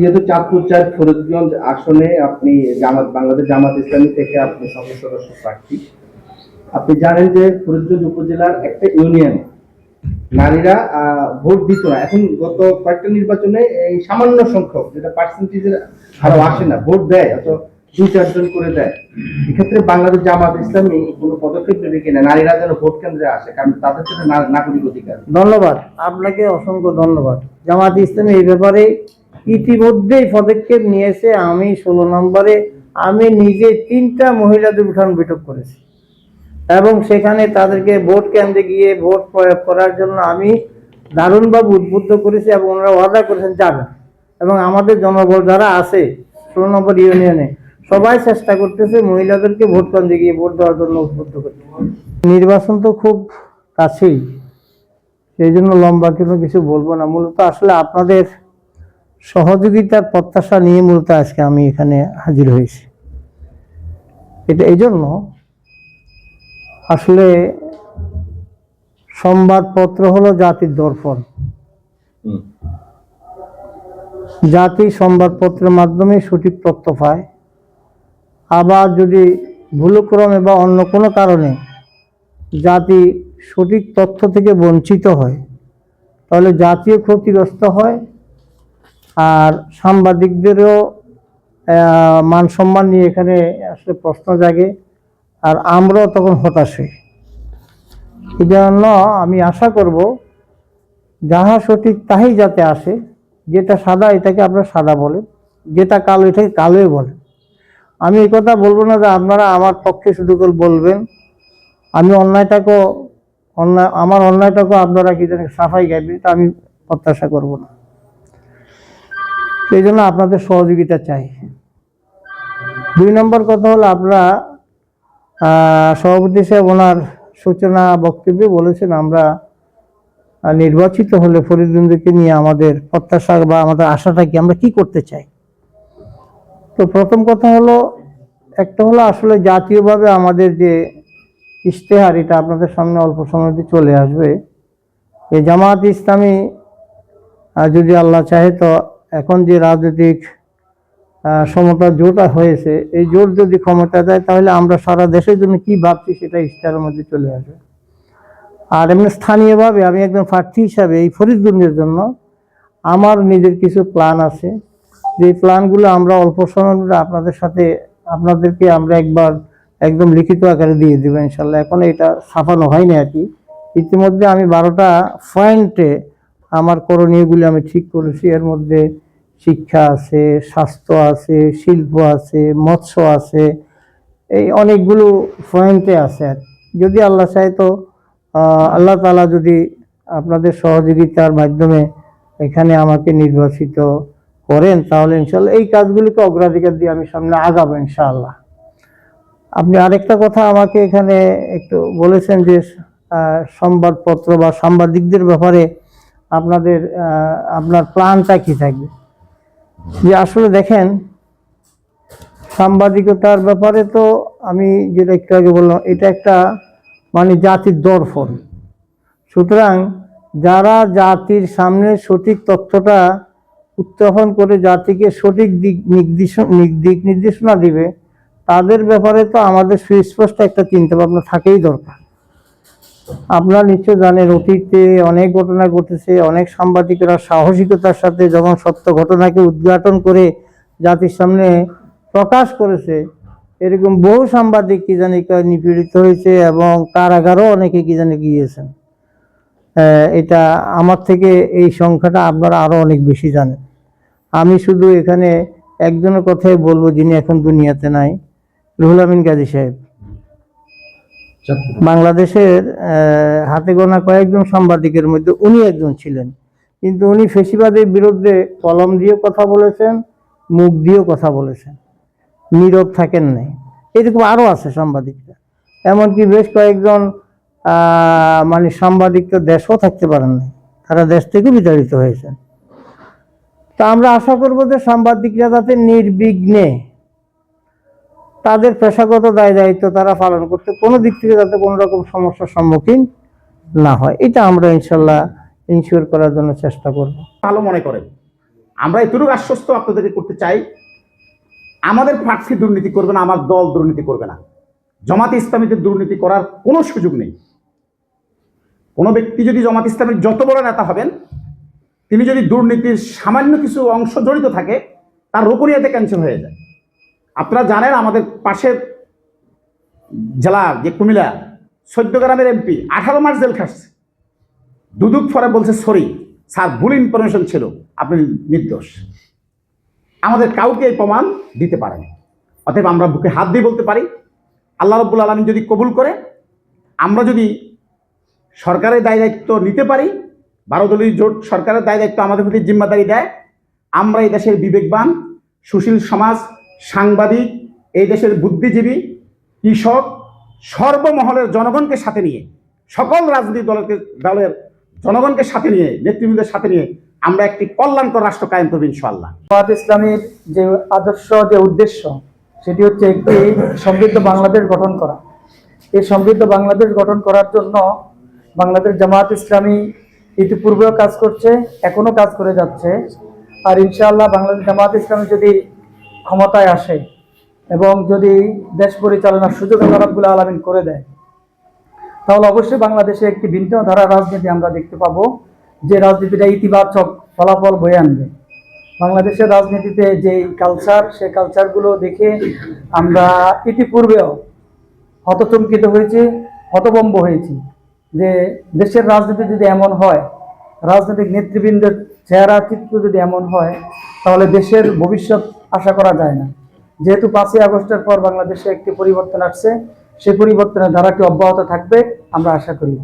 যেহেতু চাঁদপুর চার ফরিদগঞ্জ আসনে আপনি জামাত, বাংলাদেশ জামাত ইসলামী থেকে আপনি সংসদ সদস্য প্রার্থী। আপনি জানেন যে ফরিদগঞ্জ উপজেলার একটা ইউনিয়ন। নারীরা ভোট দিত না। এখন গত কয়েকটা নির্বাচনে এই সামান্য সংখ্যক, যেটা পার্সেন্টেজের আরও আসে না, ভোট দেয়, অত দুই চারজন করে দেয়। এক্ষেত্রে বাংলাদেশ জামাত ইসলামী কোনো পদক্ষেপ নেবে কিনা? নারীরা যেন ভোট কেন্দ্রে আসে, কারণ তাদের সাথে নাগরিক অধিকার। ধন্যবাদ। আপনাকে অসংখ্য ধন্যবাদ। জামাত ইসলামী এই ব্যাপারে ইতিমধ্যেই পদক্ষেপ নিয়েছে, আমি ষোলো নম্বরে, আমি নিজে তিনটা মহিলাদের উঠান বৈঠক করেছি। এবং সেখানে তাদেরকে ভোট কেন্দ্রে গিয়ে ভোট প্রয়োগ করার জন্য আমি দারুণভাবে উদ্বুদ্ধ করেছি এবং ওনারা ওয়াদা করেছেন যাবেন এবং আমাদের জনবল যারা আছে, ষোলো নম্বর ইউনিয়নে, সবাই চেষ্টা করতেছে মহিলাদেরকে ভোট কেন্দ্রে গিয়ে ভোট দেওয়ার জন্য উদ্বুদ্ধ করতে নির্বাচন তো খুব কাছেই, সেই জন্য লম্বা কোনো কিছু বলব না। মূলত আসলে আপনাদের সহযোগিতার প্রত্যাশা নিয়ে মূলত আজকে আমি এখানে হাজির হয়েছি। এটা এই জন্য আসলে সংবাদপত্র হলো জাতির দর্পণ। জাতি সংবাদপত্রের মাধ্যমে সঠিক তথ্য পায়। আবার যদি ভুলক্রমে বা অন্য কোনো কারণে জাতি সঠিক তথ্য থেকে বঞ্চিত হয় তাহলে জাতীয় ক্ষতিগ্রস্ত হয় আর সাংবাদিকদেরও মান সম্মান নিয়ে এখানে আসলে প্রশ্ন জাগে, আর আমরাও তখন হতাশ হই। জন্য আমি আশা করব, যাহা সঠিক তাহাই যাতে আসে, যেটা সাদা এটাকে আপনারা সাদা বলেন যেটা কালো এটাকে কালোই বলেন আমি এই কথা বলব না যে আপনারা আমার পক্ষে শুধু করে বলবেন, আমি অন্যায়টাকেও, অন্যায়, আমার অন্যায়টাকেও আপনারা কি জানি সাফাই গাইবেন, এটা আমি প্রত্যাশা করব না। এই জন্য আপনাদের সহযোগিতা চাই। দুই নম্বর কথা হলো আহ, সভাপতি সাহেব ওনার সূচনা বক্তব্যে বলেছেন আমরা নির্বাচিত হলে ফরিদুন্দকে নিয়ে আমাদের প্রত্যাশা বা আমাদের আশাটা কি আমরা কি করতে চাই? তো প্রথম কথা হলো একটা হলো আসলে জাতীয়ভাবে আমাদের যে ইশতেহার এটা আপনাদের সামনে অল্প মধ্যে চলে আসবে। এই জামাত ইসলামী যদি আল্লাহ চাহে তো এখন যে রাজনৈতিক সমতা জোট হয়েছে, এই জোট যদি ক্ষমতা দেয়, তাহলে আমরা সারা দেশের জন্য কি ভাবছি সেটা ইশতেহারের মধ্যে চলে আসবে। আর এমনি স্থানীয়ভাবে আমি একজন প্রার্থী হিসাবে এই ফরিদগঞ্জের জন্য আমার নিজের কিছু প্ল্যান আছে। যে প্ল্যানগুলো আমরা অল্প মধ্যে আপনাদের সাথে, আপনাদেরকে আমরা একবার একদম লিখিত আকারে দিয়ে দেবো ইনশাল্লাহ। এখন এটা ছাপানো হয়নি আর কি। ইতিমধ্যে আমি বারোটা পয়েন্টে আমার করণীয়গুলি আমি ঠিক করেছি। এর মধ্যে শিক্ষা আছে, স্বাস্থ্য আছে, শিল্প আছে, মৎস্য আছে, এই অনেকগুলো পয়েন্টে আছে। যদি আল্লাহ চায় তো আল্লাহ তালা যদি আপনাদের সহযোগিতার মাধ্যমে এখানে আমাকে নির্বাচিত করেন, তাহলে ইনশাল্লাহ এই কাজগুলিকে অগ্রাধিকার দিয়ে আমি সামনে আগাবো ইনশাআল্লাহ। আপনি আরেকটা কথা আমাকে এখানে একটু বলেছেন যে সংবাদপত্র বা সাংবাদিকদের ব্যাপারে আপনাদের আপনার প্ল্যানটা কি থাকবে? যে আসলে দেখেন, সাংবাদিকতার ব্যাপারে তো আমি যেটা একটু আগে বললাম, এটা একটা মানে জাতির দর্পণ। সুতরাং যারা জাতির সামনে সঠিক তথ্যটা উত্থাপন করে জাতিকে সঠিক দিক নির্দেশ দিক নির্দেশনা দিবে, তাদের ব্যাপারে তো আমাদের সুস্পষ্ট একটা চিন্তা ভাবনা থাকেই দরকার। আপনারা নিশ্চয় জানেন অতীতে অনেক ঘটনা ঘটেছে, অনেক সাংবাদিকরা সাহসিকতার সাথে যখন সত্য ঘটনাকে উদ্ঘাটন করে জাতির সামনে প্রকাশ করেছে, এরকম বহু সাংবাদিক কি জানি নিপীড়িত হয়েছে এবং কারাগারও অনেকে কি জানি গিয়েছেন। এটা আমার থেকে এই সংখ্যাটা আপনারা আরও অনেক বেশি জানেন। আমি শুধু এখানে একজনের কথাই বলব যিনি এখন দুনিয়াতে নাই, রুহুল আমিন গাজী সাহেব। বাংলাদেশের হাতে গোনা কয়েকজন সাংবাদিকের মধ্যে উনি একজন ছিলেন। কিন্তু উনি ফেসিবাদের বিরুদ্ধে কলম দিয়েও কথা বলেছেন, মুখ দিয়েও কথা বলেছেন। নীরব থাকেন নাই। এরকম আরও আছে সাংবাদিকরা। এমনকি বেশ কয়েকজন মানে সাংবাদিক তো দেশও থাকতে পারেন নাই। তারা দেশ থেকে বিতাড়িত হয়েছেন। তা আমরা আশা করব যে সাংবাদিকরা যাতে নির্বিঘ্নে তাদের পেশাগত দায় দায়িত্ব তারা পালন করতে, কোনো দিক থেকে যাতে কোনো রকম সমস্যার সম্মুখীন না হয়। এটা আমরা ইনশাল্লাহ ইনশিওর করার জন্য চেষ্টা করব। ভালো মনে করেন। আমরা এতটুকু আশ্বস্ত আপনাদেরকে করতে চাই, আমাদের প্রার্থী দুর্নীতি করবে না, আমার দল দুর্নীতি করবে না। জামাতে ইসলামীতে দুর্নীতি করার কোনো সুযোগ নেই। কোনো ব্যক্তি যদি জামাত ইসলামের যত বড় নেতা হবেন, তিনি যদি দুর্নীতির সামান্য কিছু অংশ জড়িত থাকে, তার রোপণিয়াতে ক্যান্সেল হয়ে যায়। আপনারা জানেন আমাদের পাশের জেলা যে কুমিল্লা, চোদ্দ গ্রামের এমপি, আঠারো মাস জেল খাটছে। দুদুক পরে বলছে, সরি, স্যার, ভুল ইনফরমেশন ছিল। আপনি নির্দোষ। আমাদের কাউকে এই প্রমাণ দিতে পারেন। অতএব আমরা বুকে হাত দিয়ে বলতে পারি, আল্লাহ রব্বুল আলমিন যদি কবুল করে, আমরা যদি সরকারের দায় দায়িত্ব নিতে পারি বারো দলীয় জোট সরকারের দায় দায়িত্ব আমাদের প্রতি জিম্মাদারি দেয়, আমরা এই দেশের বিবেকবান, সুশীল সমাজ সাংবাদিক, এই দেশের বুদ্ধিজীবী, কৃষক, সর্বমহলের জনগণকে সাথে নিয়ে, সকল রাজনৈতিক দলকে, দলের জনগণকে সাথে নিয়ে, নেতৃবৃন্দের সাথে নিয়ে আমরা একটি কল্যাণকর রাষ্ট্র কায়েম করব ইনশাল্লাহ জামাত ইসলামীর যে আদর্শ, যে উদ্দেশ্য, সেটি হচ্ছে একটি সমৃদ্ধ বাংলাদেশ গঠন করা। এই সমৃদ্ধ বাংলাদেশ গঠন করার জন্য বাংলাদেশ জামাত ইসলামী ইতিপূর্বেও কাজ করছে, এখনও কাজ করে যাচ্ছে। আর ইনশাআল্লাহ বাংলাদেশ জামাত ইসলামী যদি ক্ষমতায় আসে এবং যদি দেশ পরিচালনার সুযোগ আল্লাহ রাব্বুল আলমিন করে দেয়, তাহলে অবশ্যই বাংলাদেশে একটি ভিন্ন ধারা রাজনীতি আমরা দেখতে পাবো, যে রাজনীতিটা ইতিবাচক ফলাফল বয়ে আনবে। বাংলাদেশের রাজনীতিতে যে কালচার সেই কালচারগুলো দেখে আমরা ইতিপূর্বেও হতচমকিত হয়েছি, হতভম্ব হয়েছি, যে দেশের রাজনীতি যদি এমন হয়, রাজনৈতিক নেতৃবৃন্দের চেহারা, চিত্র যদি এমন হয়, তাহলে দেশের ভবিষ্যৎ আশা করা যায় না। যেহেতু পাঁচই আগস্টের পর বাংলাদেশে একটি পরিবর্তন আসছে, সেই পরিবর্তনের ধারাটি অব্যাহত থাকবে, আমরা আশা করি।